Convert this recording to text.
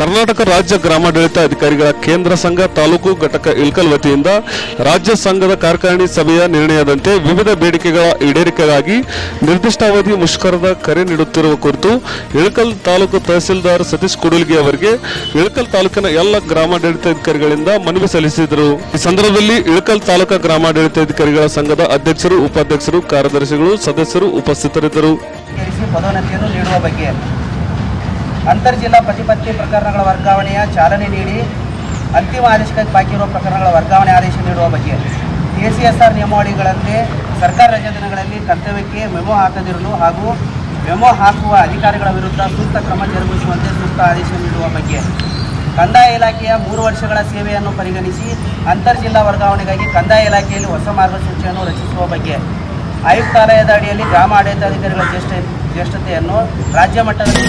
ಕರ್ನಾಟಕ ರಾಜ್ಯ ಗ್ರಾಮಾಡಳಿತ ಅಧಿಕಾರಿಗಳ ಕೇಂದ್ರ ಸಂಘ ತಾಲೂಕು ಘಟಕ ಇಳ್ಕಲ್ ವತಿಯಿಂದ ರಾಜ್ಯ ಸಂಘದ ಕಾರ್ಯಕಾರಿಣಿ ಸಭೆಯ ನಿರ್ಣಯದಂತೆ ವಿವಿಧ ಬೇಡಿಕೆಗಳ ಈಡೇರಿಕೆಗಾಗಿ ನಿರ್ದಿಷ್ಟಾವಧಿ ಮುಷ್ಕರದ ಕರೆ ನೀಡುತ್ತಿರುವ ಕುರಿತು ಇಳಕಲ್ ತಾಲೂಕು ತಹಸೀಲ್ದಾರ್ ಸತೀಶ್ ಕುಡುಲ್ಗಿ ಅವರಿಗೆ ಇಳಕಲ್ ತಾಲೂಕಿನ ಎಲ್ಲ ಗ್ರಾಮಾಡಳಿತಾಧಿಕಾರಿಗಳಿಂದ ಮನವಿ ಸಲ್ಲಿಸಿದರು. ಈ ಸಂದರ್ಭದಲ್ಲಿ ಇಳಕಲ್ ತಾಲೂಕಾ ಗ್ರಾಮಾಡಳಿತಾಧಿಕಾರಿಗಳ ಸಂಘದ ಅಧ್ಯಕ್ಷರು, ಉಪಾಧ್ಯಕ್ಷರು, ಕಾರ್ಯದರ್ಶಿಗಳು, ಸದಸ್ಯರು ಉಪಸ್ಥಿತರಿದ್ದರು ಸೇರಿಸಿ ಪದೋನ್ನತಿಯನ್ನು ನೀಡುವ ಬಗ್ಗೆ ಅಂತರ್ಜಿಲ್ಲಾ ಪ್ರತಿಪತ್ತಿ ಪ್ರಕರಣಗಳ ವರ್ಗಾವಣೆಯ ಚಾಲನೆ ನೀಡಿ ಅಂತಿಮ ಆದೇಶಕ್ಕೆ ಬಾಕಿ ಇರುವ ಪ್ರಕರಣಗಳ ವರ್ಗಾವಣೆ ಆದೇಶ ನೀಡುವ ಬಗ್ಗೆ ಎ ಸಿ ಎಸ್ ಆರ್ ನಿಯಮಾವಳಿಗಳಂತೆ ಸರ್ಕಾರ ರಜಾ ದಿನಗಳಲ್ಲಿ ಕರ್ತವ್ಯಕ್ಕೆ ಮೆಮೊ ಹಾಕದಿರಲು ಹಾಗೂ ಮೆಮೊ ಹಾಕುವ ಅಧಿಕಾರಿಗಳ ವಿರುದ್ಧ ಸೂಕ್ತ ಕ್ರಮ ಜರುಗಿಸುವಂತೆ ಸೂಕ್ತ ಆದೇಶ ನೀಡುವ ಬಗ್ಗೆ ಕಂದಾಯ ಇಲಾಖೆಯ ಮೂರು ವರ್ಷಗಳ ಸೇವೆಯನ್ನು ಪರಿಗಣಿಸಿ ಅಂತರ್ಜಿಲ್ಲಾ ವರ್ಗಾವಣೆಗಾಗಿ ಕಂದಾಯ ಇಲಾಖೆಯಲ್ಲಿ ಹೊಸ ಮಾರ್ಗಸೂಚಿಯನ್ನು ರಚಿಸುವ ಬಗ್ಗೆ ಆಯುಕ್ತಾಲಯದ ಅಡಿಯಲ್ಲಿ ಗ್ರಾಮ ಆಡಳಿತಾಧಿಕಾರಿಗಳ ಜ್ಯೇಷ್ಠ ಜ್ಯೇಷ್ಠತೆಯನ್ನು ರಾಜ್ಯ ಮಟ್ಟದಲ್ಲಿ